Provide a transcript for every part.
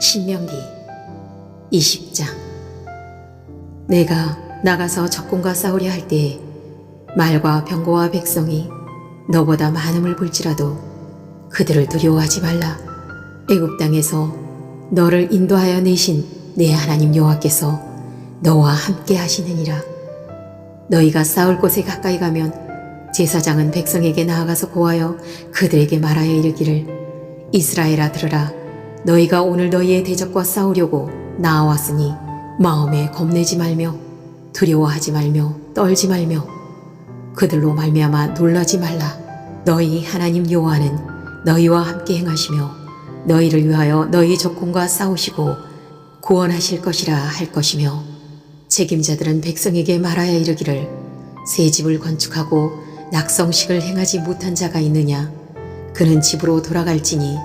신명기 20장 내가 나가서 적군과 싸우려 할 때에 말과 병거와 백성이 너보다 많음을 볼지라도 그들을 두려워하지 말라. 애굽 땅에서 너를 인도하여 내신 내 하나님 여호와께서 너와 함께 하시느니라. 너희가 싸울 곳에 가까이 가면 제사장은 백성에게 나아가서 고하여 그들에게 말하여 이르기를 이스라엘아 들으라 너희가 오늘 너희의 대적과 싸우려고 나아왔으니 마음에 겁내지 말며 두려워하지 말며 떨지 말며 그들로 말미암아 놀라지 말라. 너희 하나님 여호와는 너희와 함께 행하시며 너희를 위하여 너희 적군과 싸우시고 구원하실 것이라 할 것이며 책임자들은 백성에게 말하여 이르기를 새 집을 건축하고 낙성식을 행하지 못한 자가 있느냐? 그는 집으로 돌아갈지니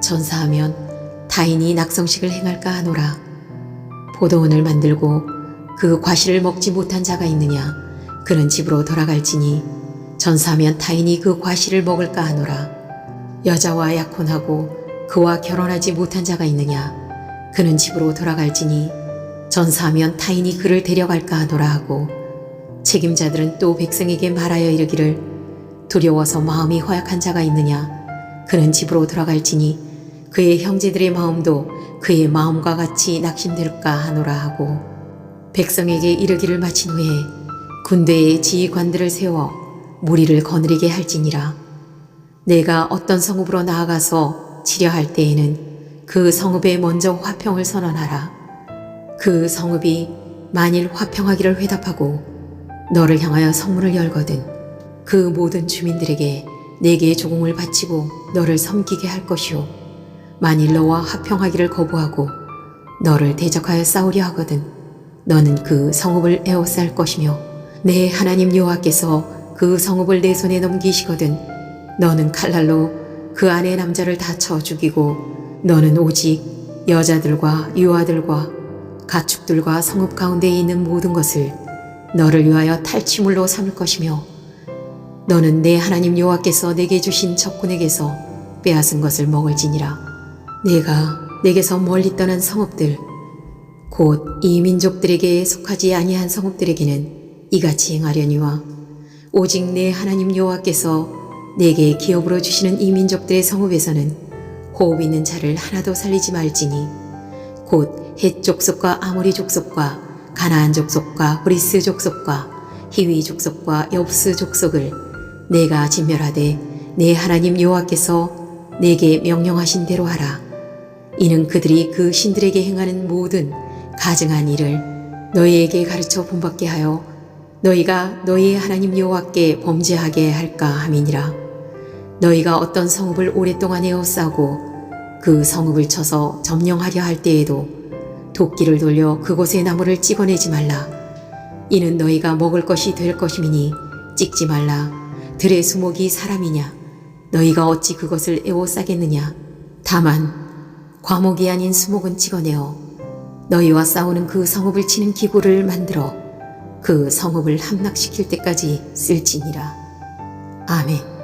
전사하면 타인이 낙성식을 행할까 하노라. 포도원을 만들고 그 과실을 먹지 못한 자가 있느냐? 그는 집으로 돌아갈지니 전사하면 타인이 그 과실을 먹을까 하노라. 여자와 약혼하고 그와 결혼하지 못한 자가 있느냐? 그는 집으로 돌아갈지니 전사하면 타인이 그를 데려갈까 하노라 하고 책임자들은 또 백성에게 말하여 이르기를 두려워서 마음이 허약한 자가 있느냐? 그는 집으로 돌아갈지니 그의 형제들의 마음도 그의 마음과 같이 낙심될까 하노라 하고 백성에게 이르기를 마친 후에 군대의 지휘관들을 세워 무리를 거느리게 할지니라. 내가 어떤 성읍으로 나아가서 치려할 때에는 그 성읍에 먼저 화평을 선언하라. 그 성읍이 만일 화평하기를 회답하고 너를 향하여 성문을 열거든 그 모든 주민들에게 내게 조공을 바치고 너를 섬기게 할 것이요 만일 너와 화평하기를 거부하고 너를 대적하여 싸우려 하거든 너는 그 성읍을 에워쌀 것이며 내 하나님 여호와께서 그 성읍을 내 손에 넘기시거든 너는 칼날로 그 안의 남자를 다 쳐 죽이고 너는 오직 여자들과 유아들과 가축들과 성읍 가운데에 있는 모든 것을 너를 위하여 탈취물로 삼을 것이며 너는 내 하나님 여호와께서 내게 주신 적군에게서 빼앗은 것을 먹을지니라 내가 내게서 멀리 떠난 성읍들 곧 이 민족들에게 속하지 아니한 성읍들에게는 이같이 행하려니와 오직 내 하나님 여호와께서 내게 기업으로 주시는 이 민족들의 성읍에서는 호흡 있는 자를 하나도 살리지 말지니 곧 헷 족속과 아모리 족속과 가나안 족속과 브리스 족속과 히위 족속과 엽스 족속을 내가 진멸하되 내 하나님 여호와께서 내게 명령하신 대로 하라. 이는 그들이 그 신들에게 행하는 모든 가증한 일을 너희에게 가르쳐 본받게 하여 너희가 너희의 하나님 여호와께 범죄하게 할까 함이니라. 너희가 어떤 성읍을 오랫동안 에워싸고 그 성읍을 쳐서 점령하려 할 때에도 도끼를 돌려 그곳의 나무를 찍어내지 말라. 이는 너희가 먹을 것이 될 것임이니 찍지 말라. 들의 수목이 사람이냐? 너희가 어찌 그것을 에워싸겠느냐? 다만 과목이 아닌 수목은 찍어내어 너희와 싸우는 그 성읍을 치는 기구를 만들어 그 성읍을 함락시킬 때까지 쓸지니라. 아멘.